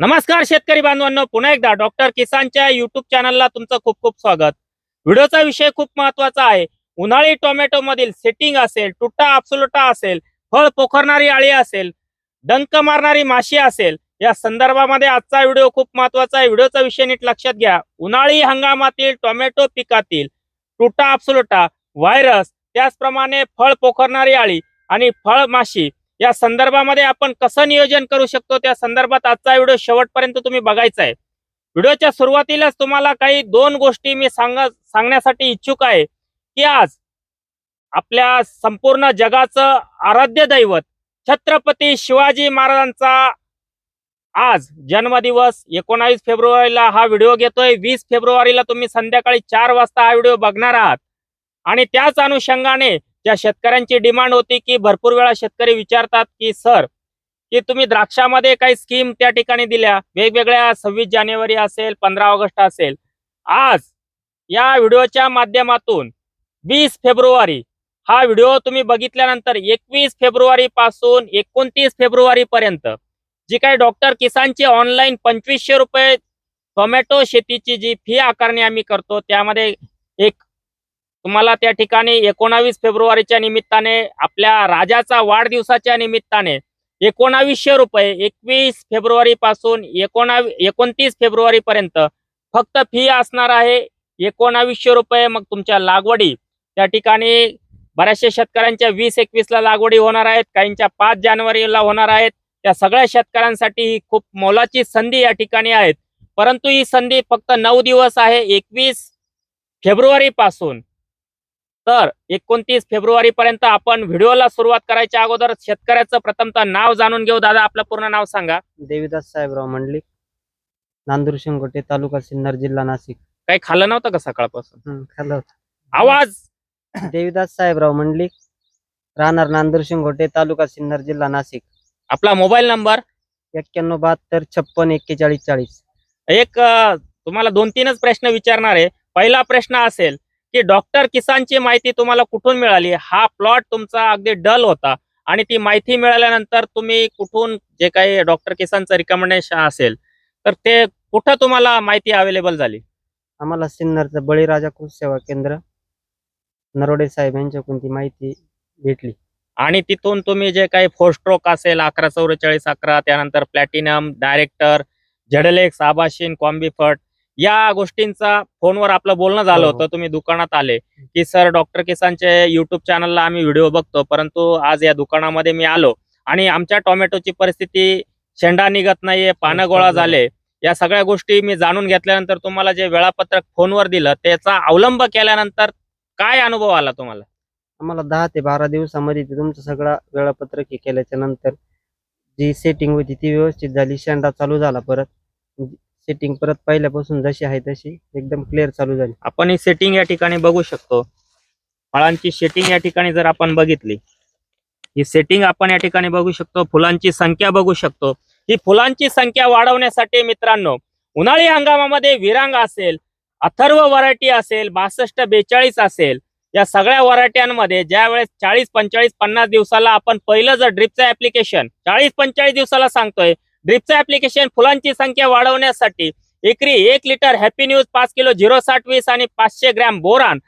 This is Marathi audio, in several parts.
नमस्कार शेतकरी बांधवांनो पुन्हा एकदा डॉक्टर किसानच्या युट्यूब चॅनलला तुमचं खूप खूप स्वागत. व्हिडिओचा विषय खूप महत्त्वाचा आहे. उन्हाळी टोमॅटो मधील सेटिंग असेल टुट्टा आपसुलटा असेल फळ पोखरणारी आळी असेल डंक मारणारी माशी असेल या संदर्भामध्ये आजचा व्हिडिओ खूप महत्त्वाचा आहे. व्हिडिओचा विषय नीट लक्षात घ्या. उन्हाळी हंगामातील टोमॅटो पिकातील टुट्टा आपसुलटा व्हायरस त्याचप्रमाणे फळ पोखरणारी आळी आणि फळ माशी या संदर्भामध्ये आपण कसं नियोजन करू शकतो? त्या संदर्भात आजचा व्हिडिओ शेवटपर्यंत तुम्ही बघायचा आहे. व्हिडिओच्या सुरुवातीलाच तुम्हाला काही दोन गोष्टी मी सांग सांगण्यासाठी इच्छुक आहे की आज आपल्या संपूर्ण जगाचं आराध्य दैवत छत्रपती शिवाजी महाराजांचा आज जन्मदिवस. एकोणावीस फेब्रुवारीला हा व्हिडिओ घेतोय. वीस फेब्रुवारीला तुम्ही संध्याकाळी चार वाजता हा व्हिडिओ बघणार आहात. आणि त्याच अनुषंगाने ज्या शेतकऱ्यांची डिमांड होती की भरपूर वेळा शेतकरी विचारतात की सर की तुम्ही द्राक्षामध्ये काही स्कीम त्या ठिकाणी दिल्या? वेगवेगळ्या सव्वीस जानेवारी असेल पंधरा ऑगस्ट असेल. आज या व्हिडिओच्या माध्यमातून वीस फेब्रुवारी हा व्हिडिओ तुम्ही बघितल्यानंतर एकवीस फेब्रुवारी पासून एकोणतीस फेब्रुवारी पर्यंत जी काही डॉक्टर किसानची ऑनलाईन पंचवीसशे रुपये टोमॅटो शेतीची जी फी आकारणी आम्ही करतो त्यामध्ये एक तुम्हाला त्या ठिकाणी एकोणावीस फेब्रुवारीच्या निमित्ताने आपल्या राजाचा वाढदिवसाच्या निमित्ताने एकोणावीसशे रुपये एकवीस फेब्रुवारी पासून एकोणावी एकोणतीस फेब्रुवारी पर्यंत फक्त फी असणार आहे. एकोणावीसशे रुपये मग तुमच्या लागवडी त्या ठिकाणी बऱ्याचशा शेतकऱ्यांच्या वीस एकवीसला लागवडी होणार आहेत काहींच्या पाच जानेवारीला होणार आहेत. त्या सगळ्या शेतकऱ्यांसाठी ही खूप मोलाची संधी या ठिकाणी आहेत. परंतु ही संधी फक्त नऊ दिवस आहे. एकवीस फेब्रुवारी पासून तर एकोणतीस फेब्रुवारी पर्यंत आपण व्हिडिओला सुरुवात करायच्या अगोदर शेतकऱ्याचं प्रथमतः नाव जाणून घेऊ. दादा आपलं पूर्ण नाव सांगा. देवीदास साहेबराव मंडलिक नांदूर शिंगोटे तालुका सिन्नर जिल्हा नाशिक. काही खाल्लं नव्हतं का सकाळपासून? हं, खाल्लं होतं. आवाज! देवीदास साहेबराव मंडलिक राहणार नांदूर शिंगोटे तालुका सिन्नर जिल्हा नाशिक. आपला मोबाईल नंबर? एक्क्याण्णव बहात्तर छप्पन एक्केचाळीस चाळीस. एक अं, तुम्हाला दोन तीनच प्रश्न विचारणार आहे. पहिला प्रश्न असेल की डॉक्टर किसानची माहिती तुम्हाला कुठून मिळाली? हा प्लॉट तुमचा अगदी डल होता. आणि ती माहिती मिळाल्यानंतर तुम्ही कुठून जे काही डॉक्टर किसानचं रिकमेंडेशन असेल तर ते कुठं तुम्हाला माहिती अवेलेबल झाली? आम्हाला सिन्नरचं बळीराजा कृषी सेवा केंद्र नरोडे साहेब यांच्याकडून ती माहिती भेटली. आणि तिथून तुम्ही जे काही फोर स्ट्रोक असेल अकरा चौवेचाळीस अकरा त्यानंतर प्लॅटिनम डायरेक्टर झेडलेक्स आबाशिन कॉम्बिफर्ट या गोष्टींचा फोनवर आपलं बोलणं झालं हो. होतं तुम्ही दुकानात आले की सर डॉक्टर किसानचे युट्यूब चॅनलला आम्ही व्हिडिओ बघतो परंतु आज या दुकानामध्ये मी आलो आणि आमच्या टोमॅटोची परिस्थिती शेंडा निघत नाहीये पानं गोळा झाले. या सगळ्या गोष्टी मी जाणून घेतल्यानंतर तुम्हाला जे वेळापत्रक फोनवर दिलं त्याचा अवलंब केल्यानंतर काय अनुभव आला तुम्हाला? आम्हाला दहा ते बारा दिवसामध्ये तुमचं सगळं वेळापत्रक हे केल्याच्यानंतर जी सेटिंग होती ती व्यवस्थित झाली शेंडा चालू झाला परत. सेटिंग परत पहिल्यापासून जशी आहे तशी एकदम क्लिअर चालू झाली. आपण ही सेटिंग या ठिकाणी बघू शकतो. फळांची सेटिंग या ठिकाणी जर आपण बघितली ही सेटिंग आपण या ठिकाणी बघू शकतो फुलांची संख्या बघू शकतो. ही फुलांची संख्या वाढवण्यासाठी मित्रांनो उन्हाळी हंगामामध्ये विरांग असेल अथर्व व्हरायटी असेल बासष्ट बेचाळीस असेल या सगळ्या व्हरायट्यांमध्ये ज्या वेळेस चाळीस पंचाळीस पन्नास दिवसाला आपण पहिलं जर ड्रिपचं ऍप्लिकेशन चाळीस पंचेचाळीस दिवसाला सांगतोय ड्रिपचं ऍप्लिकेशन फुलांची संख्या वाढवण्यासाठी एकरी एक लिटर हॅपी न्यूज पाच किलो झिरो साठ वीस आणि पाचशे ग्रॅम बोरान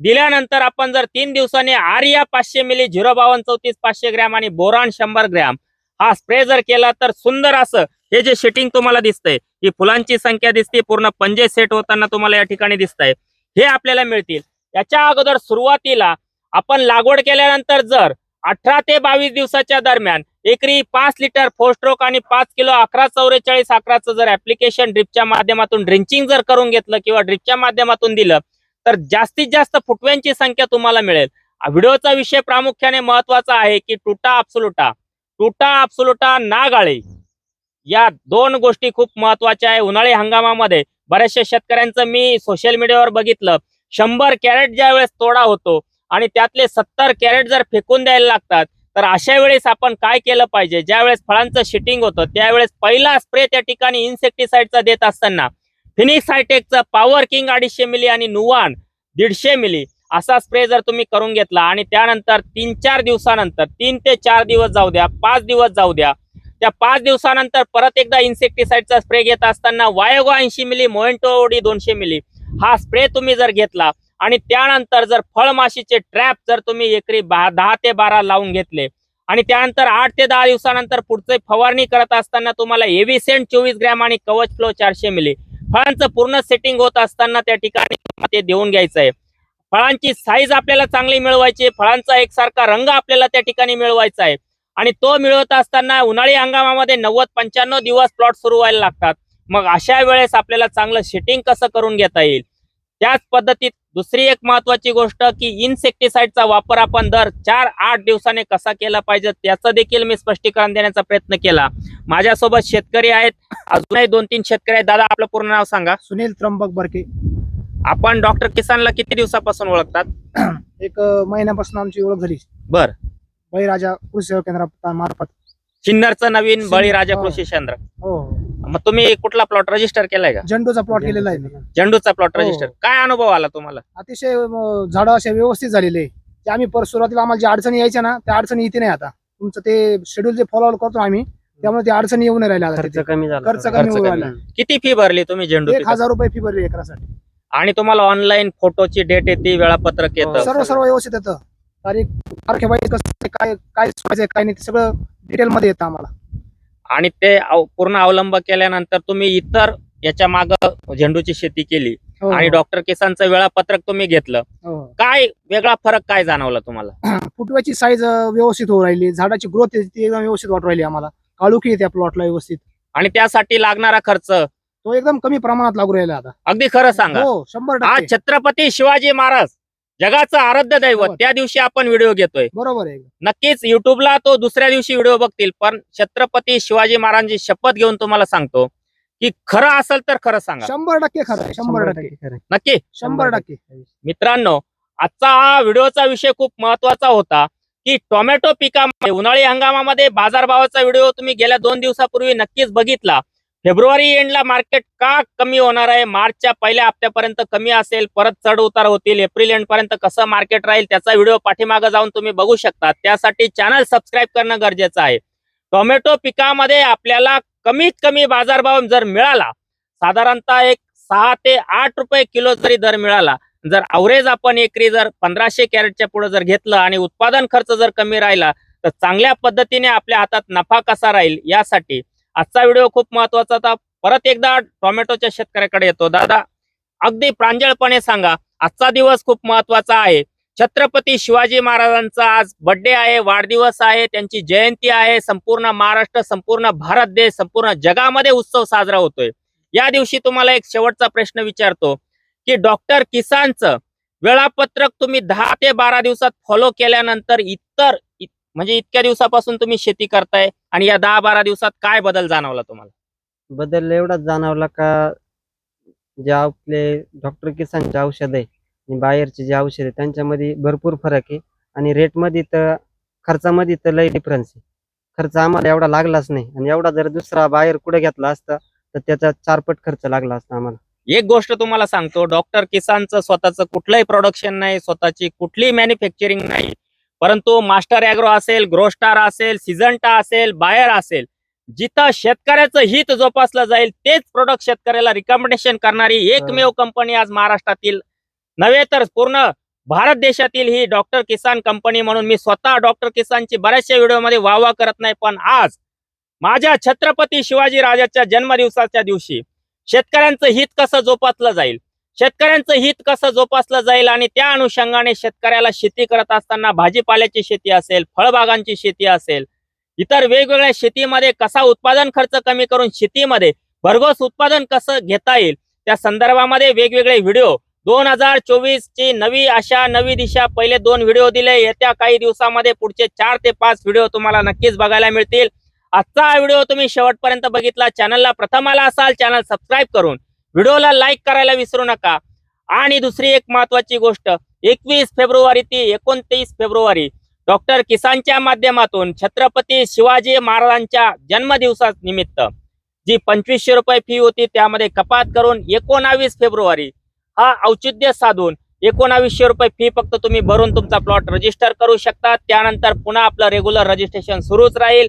दिल्यानंतर आपण जर तीन दिवसांनी आर्या पाचशे मिली झिरो बावन्न चौतीस पाचशे ग्रॅम आणि बोरान शंभर ग्रॅम हा स्प्रे जर केला तर सुंदर असं हे जे शेटिंग तुम्हाला दिसतंय ही फुलांची संख्या दिसते पूर्ण पंजे सेट होताना तुम्हाला या ठिकाणी दिसतंय. हे आपल्याला मिळतील. याच्या अगोदर सुरुवातीला आपण लागवड केल्यानंतर जर अठरा ते बावीस दिवसाच्या दरम्यान एकरी पाच लिटर फोस्ट्रोक आणि पाच किलो अकरा चौवेचाळीस अकराचं जर ऍप्लिकेशन ड्रिपच्या माध्यमातून ड्रिंचिंग जर करून घेतलं किंवा ड्रिपच्या माध्यमातून दिलं तर जास्तीत जास्त फुटव्यांची संख्या तुम्हाला मिळेल. व्हिडिओचा विषय प्रामुख्याने महत्त्वाचा आहे की टुटा अप्सुलुटा टुटा अप्सुलुटा नागाळे या दोन गोष्टी खूप महत्त्वाच्या आहे. उन्हाळी हंगामामध्ये बऱ्याचशा शेतकऱ्यांचं मी सोशल मीडियावर बघितलं. शंभर कॅरेट ज्या वेळेस तोडा होतो आणि त्यातले सत्तर कॅरेट जर फेकून द्यायला लागतात तर अशा वेळेस आपण काय केलं पाहिजे? ज्या वेळेस फळांचं शिटिंग होतं त्यावेळेस पहिला स्प्रे त्या ठिकाणी इन्सेक्टिसाइडचा देत असताना फिनिक्स हायटेकचं पॉवर किंग अडीचशे मिली आणि नुवान दीडशे मिली असा स्प्रे जर तुम्ही करून घेतला आणि त्यानंतर तीन चार दिवसानंतर तीन ते चार दिवस जाऊ द्या पाच दिवस जाऊ द्या त्या पाच दिवसानंतर परत एकदा इन्सेक्टिसाइडचा स्प्रे घेत असताना वायोगो ऐंशी मिली मोएंटोडी दोनशे मिली हा स्प्रे तुम्ही जर घेतला आणि त्यानंतर जर फळमाशीचे ट्रॅप जर तुम्ही एकरी दहा ते बारा लावून घेतले आणि त्यानंतर आठ ते दहा दिवसानंतर पुढचे फवारणी करत असताना तुम्हाला एव्हिसेंट चोवीस ग्रॅम आणि कवच फ्लो चारशे मिली फळांचं पूर्ण सेटिंग होत असताना त्या ठिकाणी ते देऊन घ्यायचं आहे फळांची साईज आपल्याला चांगली मिळवायची फळांचा एकसारखा रंग आपल्याला त्या ठिकाणी मिळवायचा आहे आणि तो मिळवत असताना उन्हाळी हंगामामध्ये नव्वद पंच्याण्णव दिवस प्लॉट सुरू व्हायला लागतात. मग अशा वेळेस आपल्याला चांगलं सेटिंग कसं करून घेता येईल? त्याच पद्धतीत दुसरी एक महत्वाची गोष्ट की इन्सेक्टिसाइडचा वापर आपण दर चार आठ दिवसाने कसा केला पाहिजे त्याचं देखील मी स्पष्टीकरण देण्याचा प्रयत्न केला. माझ्यासोबत शेतकरी आहेत. अजूनही दोन तीन शेतकरी आहेत. दादा आपलं पूर्ण नाव सांगा. सुनील त्र्यंबक बरके. आपण डॉक्टर किसानला किती दिवसापासून ओळखतात? एक महिन्यापासून आमची ओळख झाली. बर. बळीराजा कृषी सेवा केंद्रा मार्फत. सिन्नरचं नवीन बळीराजा हो. कृषी केंद्र. हो. मग तुम्ही कुठला प्लॉट रजिस्टर केलाय का झेंडूचा प्लॉट केलेला आहे मी. झेंडूचा प्लॉट हो. रजिस्टर काय अनुभव आला तुम्हाला अतिशय अ, झाडं असे व्यवस्थित झालेले ते आम्ही पर सुरुवातीला आम्हाला ज्या अडचणी यायच्या ना त्या अडचणी इथे नाही आता तुमचं ते शेड्यूल जे फॉलो करतो आम्ही त्यामुळे त्या अडचणी येऊन नाही राहिल्या आता खर्च तिथे. कमी झाला खर्च थोडा. कमी खर्च होऊ कमी. राहिला किती फी भरली तुम्ही झेंडू एक? हजार रुपये फी भरली एकरासाठी आणि तुम्हाला ऑनलाईन फोटोची डेट येते वेळापत्रक हो. येतं सर्व सर्व व्यवस्थित येतं तारीख तारखेबाई कसं काय काय सोडायचं काय नाही ते सगळं डिटेल मध्ये येतं आम्हाला आणि ते पूर्ण अवलंब केल्यानंतर तुम्ही इतर याच्या माग झेंडूची शेती केली. हो, आणि डॉक्टर किसानचं वेळापत्रक तुम्ही घेतलं. हो. काय वेगळा फरक काय जाणवला तुम्हाला? फुटव्याची साईज व्यवस्थित होऊ राहिली. झाडाची ग्रोथ एकदम व्यवस्थित वाटू राहिली आम्हाला. काळुकी येते प्लॉटला व्यवस्थित. आणि त्यासाठी लागणारा खर्च? तो एकदम कमी प्रमाणात लागू राहिला आता. अगदी खरं सांगा. हो शंभर आज छत्रपती शिवाजी महाराज जगाचं आराध्य दैवत. त्या दिवशी आपण व्हिडिओ घेतोय. बरोबर आहे. नक्कीच युट्यूबला तो दुसऱ्या दिवशी व्हिडिओ बघतील पण छत्रपती शिवाजी महाराजांची शपथ घेऊन तुम्हाला सांगतो की खरं असेल तर खरं सांगा. शंभर टक्के खरं आहे शंभर टक्के. नक्की? शंभर टक्के. मित्रांनो आजचा हा व्हिडिओचा विषय खूप महत्त्वाचा होता की टोमॅटो पिकामध्ये उन्हाळी हंगामामध्ये बाजारभावाचा व्हिडिओ तुम्ही गेल्या दोन दिवसापूर्वी नक्कीच बघितला. फेब्रुवारी एंडला मार्केट का कमी होणार आहे? मार्चच्या पहिल्या हप्त्यापर्यंत कमी असेल परत चढ उतार होतील एप्रिल एंड पर्यंत कसं मार्केट राहील त्याचा व्हिडिओ पाठीमागे जाऊन तुम्ही बघू शकता. त्यासाठी चॅनल सबस्क्राईब करणं गरजेचं आहे. टोमॅटो पिकामध्ये आपल्याला कमीत कमी बाजारभाव जर मिळाला साधारणतः एक सहा ते आठ रुपये किलो जरी दर मिळाला जर अवरेज आपण एकरी जर पंधराशे कॅरेटच्या पुढे जर घेतलं आणि उत्पादन खर्च जर कमी राहिला तर चांगल्या पद्धतीने आपल्या हातात नफा कसा राहील यासाठी आजचा व्हिडिओ खूप महत्त्वाचा होता. परत एकदा टोमॅटोच्या शेतकऱ्याकडे येतो. दादा अगदी प्रांजळपणे सांगा आजचा दिवस खूप महत्त्वाचा आहे. छत्रपती शिवाजी महाराजांचा आज बर्थडे आहे वाढदिवस आहे त्यांची जयंती आहे संपूर्ण महाराष्ट्र संपूर्ण भारत देश संपूर्ण जगामध्ये उत्सव साजरा होतोय. या दिवशी तुम्हाला एक शेवटचा प्रश्न विचारतो की डॉक्टर किसानचं वेळापत्रक तुम्ही दहा ते बारा दिवसात फॉलो केल्यानंतर इतर म्हणजे इतक्या दिवसापासून तुम्ही शेती करताय आणि या दहा बारा दिवसात काय बदल जाणवला तुम्हाला? बदल एवढाच जाणवला का जे आपले डॉक्टर किसानचे औषध आहे आणि बाहेरचे जे औषध आहे त्यांच्यामध्ये भरपूर फरक आहे. आणि रेटमध्ये तर खर्चामध्ये तर लय डिफरन्स आहे. खर्च आम्हाला एवढा लागलाच नाही. आणि एवढा जर दुसरा बाहेर कुठे घेतला असता तर त्याचा चारपट खर्च लागला असता आम्हाला. एक गोष्ट तुम्हाला सांगतो डॉक्टर किसानचं स्वतःचं कुठलंही प्रोडक्शन नाही स्वतःची कुठलीही मॅन्युफॅक्चरिंग नाही परंतु मास्टर अॅग्रो असेल ग्रोस्टार असेल सिझंटा असेल बायर असेल जिथं शेतकऱ्याचं हित जोपासलं जाईल तेच प्रोडक्ट शेतकऱ्याला रिकमेंडेशन करणारी एकमेव कंपनी आज महाराष्ट्रातील नव्हे तर पूर्ण भारत देशातील ही डॉक्टर किसान कंपनी म्हणून मी स्वतः डॉक्टर किसानची बऱ्याचशा व्हिडिओमध्ये वाहवा करत नाही पण आज माझ्या छत्रपती शिवाजी राजाच्या जन्मदिवसाच्या दिवशी शेतकऱ्यांचं हित कसं जोपासलं जाईल? शेतकऱ्यांचं हित कसं जोपासलं जाईल आणि त्या अनुषंगाने शेतकऱ्याला शेती करत असताना भाजीपाल्याची शेती असेल फळबागांची शेती असेल इतर वेगवेगळ्या शेतीमध्ये कसा उत्पादन खर्च कमी करून शेतीमध्ये भरघोस उत्पादन कसं घेता येईल त्या संदर्भामध्ये वेगवेगळे व्हिडिओ. दोन हजार चोवीस ची नवी आशा नवी दिशा. पहिले दोन व्हिडिओ दिले. येत्या काही दिवसामध्ये पुढचे चार ते पाच व्हिडिओ तुम्हाला नक्कीच बघायला मिळतील. आजचा हा व्हिडिओ तुम्ही शेवटपर्यंत बघितला. चॅनलला प्रथम आला असाल चॅनल सबस्क्राईब करून व्हिडिओला लाईक करायला विसरू नका. आणि दुसरी एक महत्वाची गोष्ट एकवीस फेब्रुवारी ते एकोणतीस फेब्रुवारी. डॉक्टर किसानच्या माध्यमातून छत्रपती शिवाजी महाराजांच्या जन्मदिवसा निमित्त जी पंचवीसशे रुपये फी होती त्यामध्ये कपात करून एकोणावीस फेब्रुवारी हा औचित्य साधून एकोणावीसशे रुपये फी फक्त तुम्ही भरून तुमचा प्लॉट रजिस्टर करू शकता. त्यानंतर पुन्हा आपलं रेग्युलर रजिस्ट्रेशन सुरूच राहील.